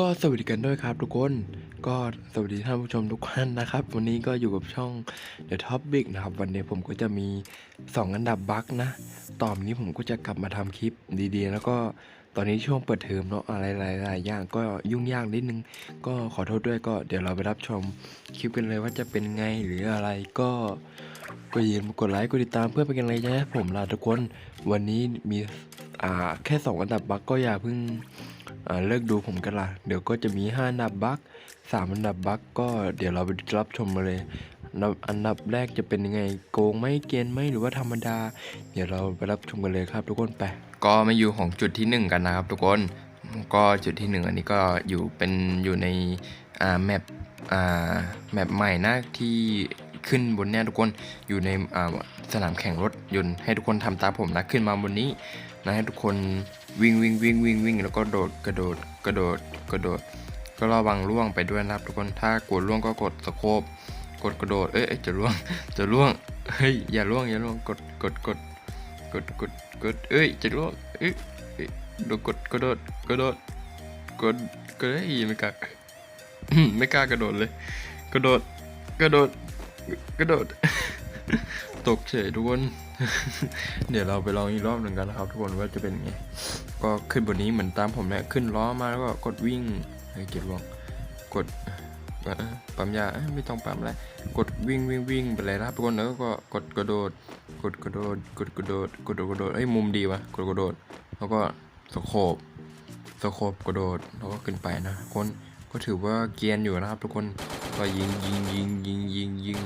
ก็สวัสดีกันด้วยครับทุกคน ก็สวัสดีท่านผู้ชมทุกท่านนะครับ วันนี้ก็อยู่กับช่อง The Topic นะครับ วันนี้ผมก็จะมี 2 อันดับบั๊กนะตอนนี้ผมก็จะกลับมาทำคลิปดีๆ แล้วก็ตอนนี้ช่วงเปิดเทอมเนาะอะไรหลายๆอย่างก็ยุ่งยากนิดนึง ก็ขอโทษด้วยก็เดี๋ยวเราไปรับชมคลิปกันเลยว่าจะเป็นไงหรืออะไรก็ก็อย่าลืมกดไลค์กดติดตามเพื่อเป็นกำลังใจให้ผมลาทุกคน วันนี้มีอ่าแค่สองอันดับบั๊กก็อย่าเพิ่ง เลิกดูผมกันละเดี๋ยวก็จะมี 5 อันดับบั๊ก3อันดับบั๊กก็เดี๋ยวเราไปรับชมมาเลยอันดับแรกจะเป็นยังไงโกงไหมเกณฑ์ไหมหรือว่าธรรมดา เดี๋ยวเราไปรับชมกันเลยครับ ทุกคนไปก็มาอยู่ของจุดที่ 1 กันนะครับ ทุกคนก็จุดที่ 1 อันนี้ก็อยู่เป็นอยู่ในอ่าแมปอ่าแมปใหม่นะที่ ขึ้นบนเนี้ยทุกคนอยู่ในสนามแข่งรถยนต์ให้ทุกคนทำตามผมนะขึ้นมาบนนี้นะให้ทุกคนวิ่งวิ่งวิ่งวิ่งวิ่งแล้วก็โดดกระโดดกระโดดกระโดด ก็ระวังล่วงไปด้วยนะครับทุกคนถ้ากลัวล่วงก็กดสโคบกดกระโดดเอ้ยจะล่วงจะล่วงเฮ้ยอย่าล่วงอย่าล่วงกดกดกดกดกดกดเอ้ยจะล่วงเอ้ยโดดกดกระโดดกระโดดกดกระเอ้ยไม่กล้าไม่กล้ากระโดดเลย กระโดดกระโดด กระโดด ตกเฉยทุกคน เดี๋ยวเราไปลองอีกรอบหนึ่งกันนะครับ ทุกคนว่าจะเป็นไง ก็ขึ้นบนนี้เหมือนตามผมแหละขึ้นล้อมาแล้วก็กดวิ่งเฮ้ยเก็บลงกดปั๊มยาไม่ต้องปั๊มอะไรกดวิ่งวิ่งวิ่งไปเลยนะครับทุกคนแล้วก็กดกระโดด กดกระโดด กดกระโดด กดกระโดดเอ้ยมุมดีวะกดกระโดด แล้วก็สโคบสโคบกระโดดแล้วก็ขึ้นไปนะคนก็ถือว่าเกียนอยู่นะครับทุกคน ก็ยิงยิงยิงยิงยิงยิง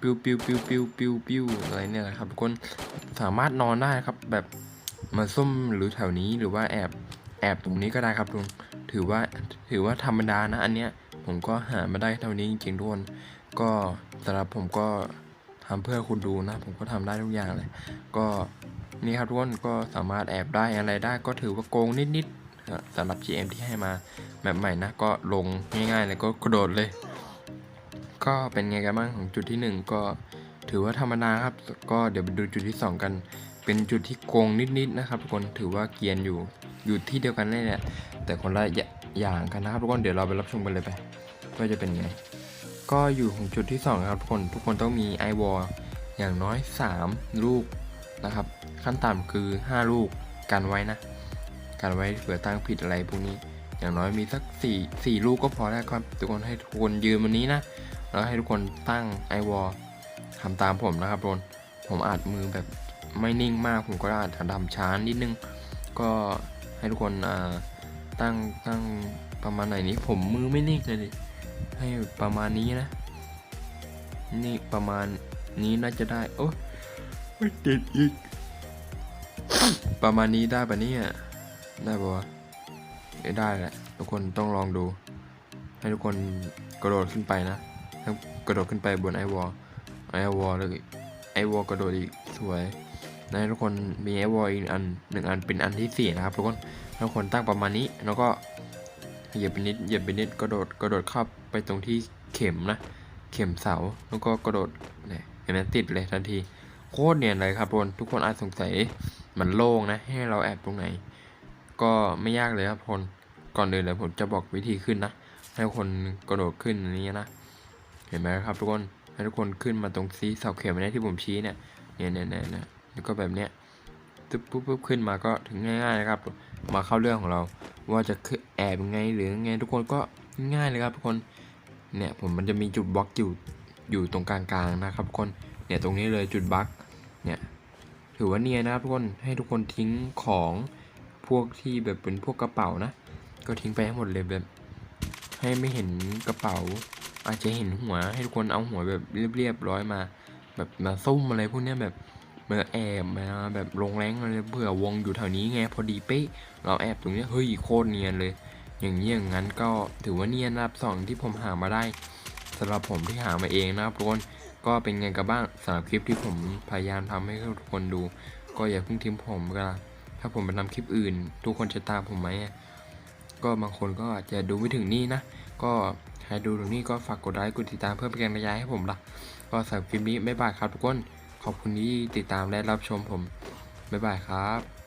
ปิ้วปิ้วปิ้วปิ้วปิ้วปิ้วอะไรเนี่ยนะครับทุกคนสามารถนอนได้ครับแบบมาซุ่มหรือแถวนี้หรือว่าแอบแอบตรงนี้ก็ได้ครับลุงถือว่าถือว่าธรรมดานะอันเนี้ยผมก็หามาได้เท่านี้จริงๆทุกคนก็สำหรับผมก็ทำเพื่อคุณดูนะ ผมก็ทำได้ทุกอย่างเลย ก็นี่ครับทุกคนก็สามารถแอบได้อะไรได้ ก็ถือว่าโกงนิดๆสำหรับ GM ที่ให้มาแบบใหม่นะก็ลงง่ายๆเลยก็กระโดดเลย ก็เป็นไงกันบ้างของจุดที่หนึ่งก็ถือว่าธรรมดาครับ ก็เดี๋ยวไปดูจุดที่สองกัน เป็นจุดที่โกงนิดๆนะครับทุกคนถือว่าเกียนอยู่อยู่ที่เดียวกันเลยเนี่แหละแต่คนละอย่างกันนะครับทุกคนเดี๋ยวเราไปรับชมกันเลยไปว่าจะเป็นไงก็อยู่ของจุดที่สองครับทุกคนทุกคนต้องมีไอวอลอย่างน้อย 3 ลูกนะครับ ขั้นต่ำคือ 5 ลูกกันไว้นะกันไว้เผื่อตั้งผิดอะไรพวกนี้ อย่างน้อยมีสัก 4 4 ลูกก็พอแล้วครับ ทุกคนให้ทุกคนยืนวันนี้นะ แล้วให้ทุกคนตั้งไอวอลทำตามผมนะครับทุกคนผมอาจมือแบบไม่นิ่งมากผมก็อาจจะทำช้านิดนึง ก็ให้ทุกคนอ่าตั้งตั้งประมาณไหนนี้ผมมือไม่นิ่งเลยดิให้ประมาณนี้นะ นี่ประมาณนี้น่าจะได้โอ้ไม่ติดอีก ประมาณนี้ได้ปะเนี่ยได้ปะวะได้แหละทุกคนต้องลองดู ให้ทุกคนกระโดดขึ้นไปนะ ทั้งกระโดดขึ้นไปบนไอวอลไอวอลเลยไอวอลกระโดดอีกสวยนะทุกคนมีไอวอลอีกอันหนึ่งอันเป็นอันที่สี่นะครับทุกคนทุกคนตั้งประมาณนี้แล้วก็เหยียบไปนิดเหยียบไปนิดกระโดดกระโดดเข้าไปตรงที่เข็มนะ เข็มเสาแล้วก็กระโดดเนี่ยเห็นไหมติดเลยทันที โคตรเนียนเลยครับทุกคนทุกคนอาจสงสัยมันโล่งนะ ให้เราแอบตรงไหน ก็ไม่ยากเลยครับทุกคนก่อนอื่นเลยผมจะบอกวิธีขึ้นนะให้คนกระโดดขึ้นนนี้นะ เห็นไหมครับทุกคนให้ทุกคนขึ้นมาตรงซีเสาเข็มเนี่ยที่ผมชี้เนี่ยเนี่ยเนี่ยเนี่ยแล้วก็แบบเนี้ยปุ๊บปุ๊บปุ๊บขึ้นมาก็ถึงง่ายๆนะครับ มาเข้าเรื่องของเรา ว่าจะคือแอบยังไงหรือไงทุกคนก็ง่ายเลยครับทุกคนเนี่ยผมมันจะมีจุดบล็อกอยู่อยู่ตรงกลางๆนะครับทุกคนเนี่ยตรงนี้เลยจุดบล็อกเนี่ยถือว่าเนียนนะครับทุกคนให้ทุกคนทิ้งของพวกที่แบบเป็นพวกกระเป๋านะ ก็ทิ้งไปให้หมดเลยแบบให้ไม่เห็นกระเป๋า อาจจะเห็นหัวให้ทุกคนเอาหัวแบบเรียบๆร้อยมา แบบมาซุ่มอะไรพวกเนี้ยแบบมาแอบมาแบบลงแรงอะไรเผื่อวงอยู่แถวนี้ไงพอดีเป๊ะเราแอบตรงเนี้ยเฮ้ยโคตรเนียนเลย อย่างนี้อย่างนั้นก็ถือว่าเนียนะครับสองที่ผมหามาได้สำหรับผมที่หามาเองนะครับทุกคนก็เป็นไงกันบ้างสำหรับคลิปที่ผมพยายามทำให้ทุกคนดู ก็อย่าเพิ่งทิ้งผมก็ละถ้าผมไปทำคลิปอื่น ทุกคนจะตามผมไหม ก็บางคนก็อาจจะดูไม่ถึงนี่นะ ก็ใครดูถึงนี่ก็ฝากกดไลค์กดติดตามเพื่อเป็นกำลังใจให้ผมละก็สำหรับคลิปนี้ไม่บายครับทุกคน ขอบคุณที่ติดตามและรับชมผม บ๊ายบายครับ